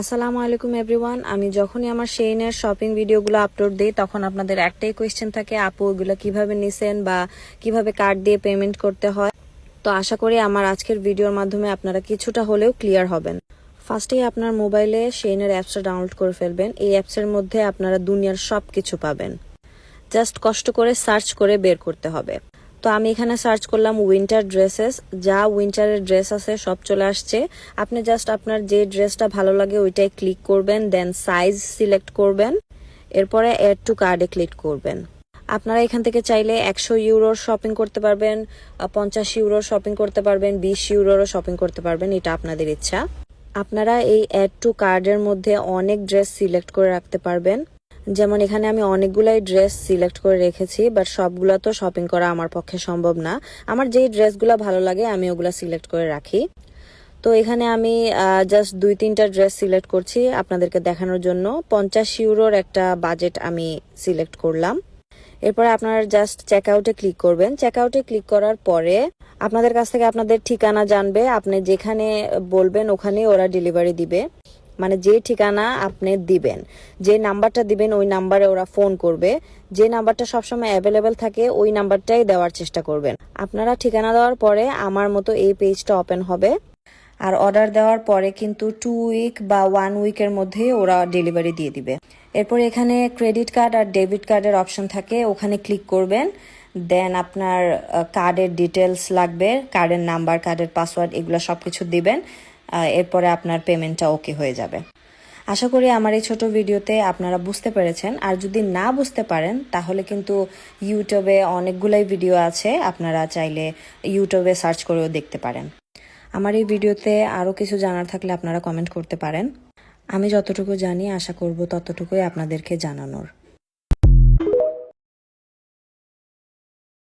আসসালামু আলাইকুম এভরিওয়ান। আমি যখনই আমার সেইনের শপিং ভিডিওগুলো আপলোড দিই, তখন আপনাদের একটাই কোয়েশ্চেন থাকে, আপু, ওগুলো কীভাবে নিছেন বা কীভাবে কার্ড দিয়ে পেমেন্ট করতে হয়? তো আশা করি আমার আজকের ভিডিওর মাধ্যমে আপনারা কিছুটা হলেও ক্লিয়ার হবেন। ফার্স্টেই আপনার মোবাইলে সেইনের অ্যাপসটা ডাউনলোড করে ফেলবেন। এই অ্যাপসের মধ্যে আপনারা দুনিয়ার সব কিছু পাবেন। জাস্ট কষ্ট করে সার্চ করে বের করতে হবে। তো আমি এখানে সার্চ করলাম উইন্টার ড্রেসেস যা উইন্টারের ড্রেস আছে, সব চলে আসছে। আপনি জাস্ট আপনার যে ড্রেসটা ভালো লাগে ওইটাই ক্লিক করবেন দেন সাইজ সিলেক্ট করবেন, এরপরে এড টু কার্ডে ক্লিক করবেন। আপনারা এখান থেকে চাইলে একশো ইউরোর শপিং করতে পারবেন, পঞ্চাশ ইউরোর শপিং করতে পারবেন, বিশ ইউরোরও শপিং করতে পারবেন, এটা আপনাদের ইচ্ছা। আপনারা এই অ্যাড টু কার্ডের মধ্যে অনেক ড্রেস সিলেক্ট করে রাখতে পারবেন। যেমন এখানে আমি অনেকগুলাই ড্রেস সিলেক্ট করে রেখেছি বাট সবগুলো তো শপিং করা আমার পক্ষে সম্ভব না। আমার যেই ড্রেসগুলো ভালো লাগে, আমি ওগুলা সিলেক্ট করে রাখি। তো এখানে আমি জাস্ট দুই তিনটা ড্রেস সিলেক্ট করছি আপনাদেরকে দেখানোর জন্য। পঞ্চাশ ইউরোর একটা বাজেট আমি সিলেক্ট করলাম। এরপরে আপনারা জাস্ট চেক আউটে ক্লিক করবেন। চেক আউটে ক্লিক করার পরে আপনাদের কাছ থেকে আপনাদের ঠিকানা জানবে। আপনি যেখানে বলবেন ওখানে ওরা ডেলিভারি দিবে। মানে যে ঠিকানা আপনি দিবেন, যে নাম্বারটা দিবেন, ওই নাম্বারে ওরা ফোন করবে। যে নাম্বারটা সবসময় অ্যাভেলেবেল থাকে, ওই নাম্বারটাই দেওয়ার চেষ্টা করবেন। আপনারা ঠিকানা দেওয়ার পরে আমার মতো এই পেজটা ওপেন হবে। আর অর্ডার দেওয়ার পরে কিন্তু টু উইক বা ওয়ান উইকের মধ্যে ওরা ডেলিভারি দিয়ে দিবে। এরপর এখানে ক্রেডিট কার্ড আর ডেবিট কার্ডের অপশন থাকে, ওখানে ক্লিক করবেন। দেন আপনার কার্ডের ডিটেলস লাগবে কার্ডের নাম্বার কার্ডের পাসওয়ার্ড এগুলো সব কিছু দিবেন। এরপরে আপনার পেমেন্টটা ওকে হয়ে যাবে। আশা করি আমার এই ছোট ভিডিওতে আপনারা বুঝতে পেরেছেন। আর যদি না বুঝতে পারেন, তাহলে কিন্তু ইউটিউবে অনেকগুলাই ভিডিও আছে। আপনারা চাইলে ইউটিউবে সার্চ করেও দেখতে পারেন। আমার এই ভিডিওতে আরও কিছু জানার থাকলে আপনারা কমেন্ট করতে পারেন। আমি যতটুকু জানি, আশা করব ততটুকুই আপনাদেরকে জানানোর।